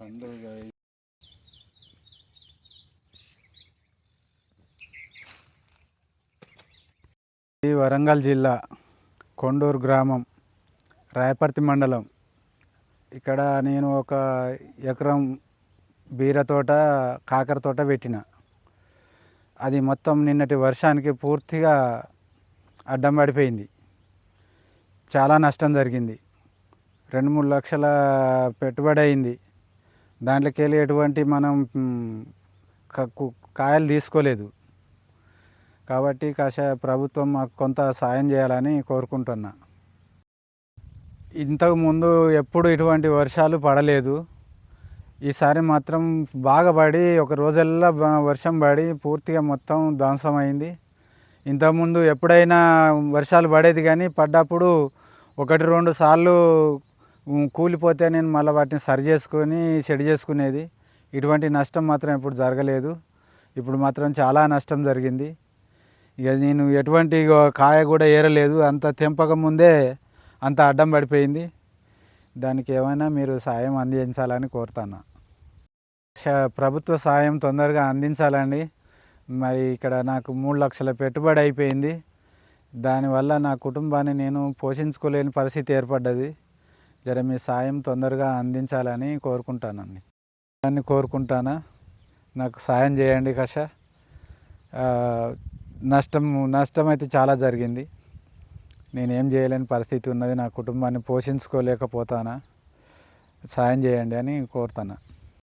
పండుగ ఇది వరంగల్ జిల్లా కొండూరు గ్రామం రాయపర్తి మండలం. ఇక్కడ నేను ఒక ఎకరం బీర తోట కాకర తోట పెట్టిన. అది మొత్తం నిన్నటి వర్షానికి పూర్తిగా అడ్డం పడిపోయింది. చాలా నష్టం జరిగింది. రెండు మూడు లక్షల పెట్టుబడి అయింది. దాంట్లోకి వెళ్ళి ఎటువంటి మనం కాయలు తీసుకోలేదు. కాబట్టి కాస ప్రభుత్వం మాకు కొంత సాయం చేయాలని కోరుకుంటున్నా. ఇంతకు ముందు ఎప్పుడు ఇటువంటి వర్షాలు పడలేదు. ఈసారి మాత్రం బాగా పడి ఒక రోజల్లా వర్షం పడి పూర్తిగా మొత్తం ధ్వంసమైంది. ఇంతకుముందు ఎప్పుడైనా వర్షాలు పడేది కానీ పడ్డప్పుడు ఒకటి రెండు సార్లు కూలిపోతే నేను మళ్ళీ వాటిని సరి చేసుకొని సెడ్ చేసుకునేది. ఇటువంటి నష్టం మాత్రం ఇప్పుడు జరగలేదు. ఇప్పుడు మాత్రం చాలా నష్టం జరిగింది. ఇక నేను ఎటువంటి కాయ కూడా ఏరలేదు. అంత తెంపక ముందే అంత అడ్డం పడిపోయింది. దానికి ఏమైనా మీరు సాయం అందించాలని కోరుతాను. ప్రభుత్వ సాయం తొందరగా అందించాలండి. మరి ఇక్కడ నాకు మూడు లక్షల పెట్టుబడి అయిపోయింది. దానివల్ల నా కుటుంబాన్ని నేను పోషించుకోలేని పరిస్థితి ఏర్పడ్డది. జర మీ సాయం తొందరగా అందించాలని కోరుకుంటానండి. దాన్ని కోరుకుంటానా? నాకు సాయం చేయండి కష. నష్టం నష్టం అయితే చాలా జరిగింది. నేనేం చేయలేని పరిస్థితి ఉన్నది. నా కుటుంబాన్ని పోషించుకోలేకపోతానా? సాయం చేయండి అని కోరుతాను?